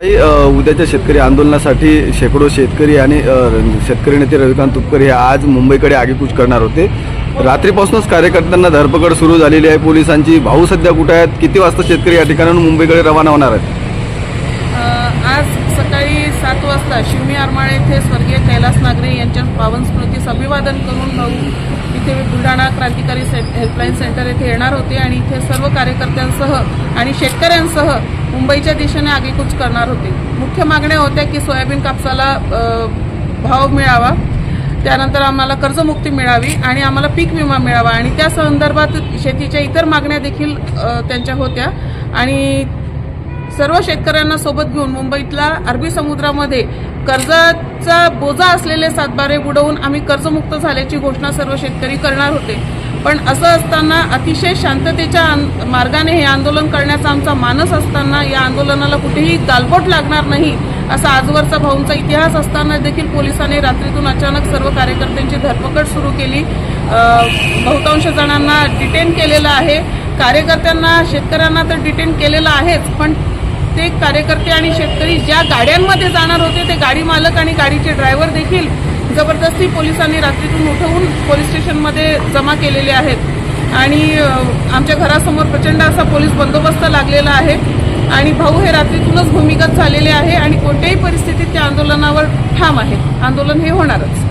उद्याच्या शेतकरी आंदोलनासाठी शेकडो शेतकरी आणि शेतकरी नेते रविकांत तुपकर हे आज मुंबईकडे आगेकूच करणार होते. रात्रीपासूनच कार्यकर्त्यांना धरपकड सुरू झालेली आहे. पोलिसांची भाऊ सध्या कुठे आहेत? किती वाजता शेतकरी या ठिकाणाहून मुंबईकडे रवाना होणार आहेत? वाजता शिवमी आरमाळे येथे स्वर्गीय कैलास नागरे यांच्या पावन स्मृतीस अभिवादन करून भाऊ इथे बुलढाणा क्रांतिकारी से हेल्पलाईन सेंटर येथे येणार होते आणि इथे सर्व कार्यकर्त्यांसह आणि शेतकऱ्यांसह मुंबईच्या दिशेने आगेकूच करणार होते. मुख्य मागण्या होत्या की सोयाबीन कापसाला भाव मिळावा. त्यानंतर आम्हाला कर्जमुक्ती मिळावी आणि आम्हाला पीक विमा मिळावा. आणि त्या संदर्भात शेतीच्या इतर मागण्या देखील त्यांच्या होत्या. आणि सर्व शेतकऱ्यांना सोबत घेऊन मुंबईतला अरबी समुद्रामध्ये कर्जाचा बोजा असलेले सातबारे बुडवून आम्ही कर्जमुक्त झाल्याची घोषणा सर्व शेतकरी करणार होते. पण असं असताना अतिशय शांततेच्या आन- मार्गाने हे आंदोलन करण्याचा आमचा मानस असताना या आंदोलनाला कुठेही गालबोट लागणार नाही असा आजवरचा भाऊंचा इतिहास असताना देखील पोलिसांनी रात्रीतून अचानक सर्व कार्यकर्त्यांची धरपकड सुरू केली. बहुतांश जणांना डिटेन केलेलं आहे. कार्यकर्त्यांना शेतकऱ्यांना तर डिटेन केलेलं आहेच पण ते कार्यकर्ते आणि शेतकरी ज्या गाड्यांमध्ये जाणार होते ते गाडी मालक आणि गाडीचे ड्रायव्हर देखील जबरदस्ती पोलिसांनी रात्रीतून उठवून पोलीस स्टेशनमध्ये जमा केलेले आहेत. आणि आमच्या घरासमोर प्रचंड असा पोलीस बंदोबस्त लागलेला आहे. आणि भाऊ हे रात्रीतूनच भूमिगत झालेले आहे आणि कोणत्याही परिस्थितीत त्या आंदोलनावर ठाम आहेत. आंदोलन हे होणारच.